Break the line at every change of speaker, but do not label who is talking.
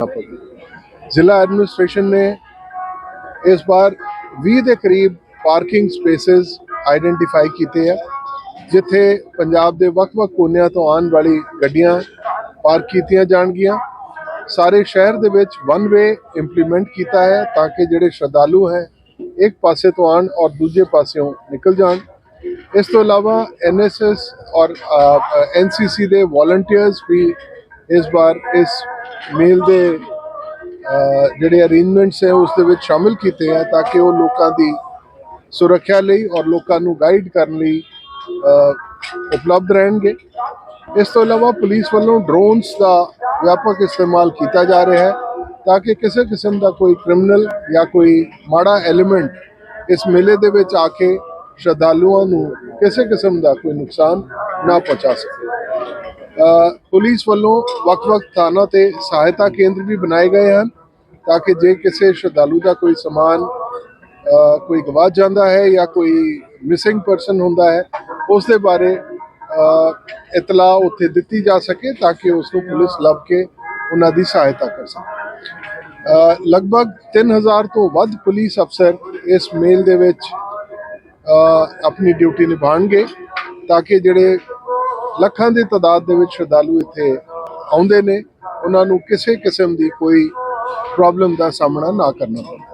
ਜ਼ਿਲ੍ਹਾ ਐਡਮਿਨਿਸਟ੍ਰੇਸ਼ਨ ਨੇ ਇਸ ਵਾਰ 20 ਦੇ ਕਰੀਬ ਪਾਰਕਿੰਗ ਸਪੇसेस ਆਈਡੈਂਟੀਫਾਈ ਕੀਤੇ ਆ, ਜਿੱਥੇ ਪੰਜਾਬ ਦੇ ਵੱਖ-ਵੱਖ ਕੋਨਿਆਂ ਤੋਂ ਆਉਣ ਵਾਲੀ ਗੱਡੀਆਂ ਪਾਰਕ ਕੀਤੀਆਂ ਜਾਣਗੀਆਂ। ਸਾਰੇ ਸ਼ਹਿਰ ਦੇ ਵਿੱਚ ਵਨ ਵੇ ਇੰਪਲੀਮੈਂਟ ਕੀਤਾ ਹੈ ਤਾਂ ਕਿ ਜਿਹੜੇ ਸ਼ਰਧਾਲੂ ਹੈ, ਇੱਕ ਪਾਸੇ ਤੋਂ ਆਉਣ ਔਰ ਦੂਜੇ ਪਾਸਿਓਂ ਨਿਕਲ ਜਾਣ। ਇਸ ਤੋਂ ਇਲਾਵਾ ਐਨਐਸਐਸ ਔਰ ਐਨਸੀਸੀ ਦੇ ਵੋਲੰਟੀਅਰਸ ਵੀ ਇਸ ਵਾਰ ਇਸ ਮੇਲ ਦੇ ਜਿਹੜੇ ਅਰੇਂਜਮੈਂਟਸ ਹੈ, ਉਸ ਦੇ ਵਿੱਚ ਸ਼ਾਮਿਲ ਕੀਤੇ ਆ ਤਾਂ ਕਿ ਉਹ ਲੋਕਾਂ ਦੀ ਸੁਰੱਖਿਆ ਲਈ ਔਰ ਲੋਕਾਂ ਨੂੰ ਗਾਈਡ ਕਰਨ ਲਈ ਉਪਲਬਧ ਰਹਿਣਗੇ। ਇਸ ਤੋਂ ਇਲਾਵਾ ਪੁਲਿਸ ਵੱਲੋਂ ਡਰੋਨਸ ਦਾ ਵਿਆਪਕ ਇਸਤੇਮਾਲ ਕੀਤਾ ਜਾ ਰਿਹਾ ਹੈ ਤਾਂ ਕਿ ਕਿਸੇ ਕਿਸਮ ਦਾ ਕੋਈ ਕ੍ਰਿਮੀਨਲ ਜਾਂ ਕੋਈ ਮਾੜਾ ਐਲੀਮੈਂਟ ਇਸ ਮੇਲੇ ਦੇ ਵਿੱਚ ਆ ਕੇ ਸ਼ਰਧਾਲੂਆਂ ਨੂੰ ਕਿਸੇ ਕਿਸਮ ਦਾ ਕੋਈ ਨੁਕਸਾਨ ਨਾ ਪਹੁੰਚਾ ਸਕੇ। ਪੁਲਿਸ ਵੱਲੋਂ ਵੱਖ-ਵੱਖ ਥਾਣਾ ਤੇ ਸਹਾਇਤਾ ਕੇਂਦਰ ਵੀ ਬਣਾਏ ਗਏ ਹਨ ਤਾਂ ਕਿ ਜੇ ਕਿਸੇ ਸ਼ਰਧਾਲੂ ਦਾ ਕੋਈ ਸਮਾਨ ਕੋਈ ਗਵਾਚ ਜਾਂਦਾ ਹੈ ਜਾਂ ਕੋਈ ਮਿਸਿੰਗ ਪਰਸਨ ਹੁੰਦਾ ਹੈ ਉਸ ਦੇ ਬਾਰੇ ਅ, ਇਤਲਾਹ ਉੱਥੇ ਦਿੱਤੀ ਜਾ ਸਕੇ ਤਾਂ ਕਿ ਉਸ ਨੂੰ ਪੁਲਿਸ ਲੱਭ ਕੇ ਉਹਨਾਂ ਦੀ ਸਹਾਇਤਾ ਕਰ ਸਕੇ। ਅ, ਲਗਭਗ 3000 ਤੋਂ ਵੱਧ ਪੁਲਿਸ ਅਫਸਰ ਇਸ ਮੇਲ ਦੇ ਵਿੱਚ ਆਪਣੀ ਡਿਊਟੀ ਨਿਭਾਉਣਗੇ ਤਾਂ ਕਿ ਜਿਹੜੇ ਲੱਖਾਂ ਦੀ ਤਾਦਾਦ ਦੇ ਵਿੱਚ ਸ਼ਰਧਾਲੂ ਇੱਥੇ ਆਉਂਦੇ ਨੇ। ਉਹਨਾਂ ਨੂੰ ਕਿਸੇ ਕਿਸਮ ਦੀ ਕੋਈ ਪ੍ਰੋਬਲਮ ਦਾ ਸਾਹਮਣਾ ਨਾ ਕਰਨਾ ਪਵੇ।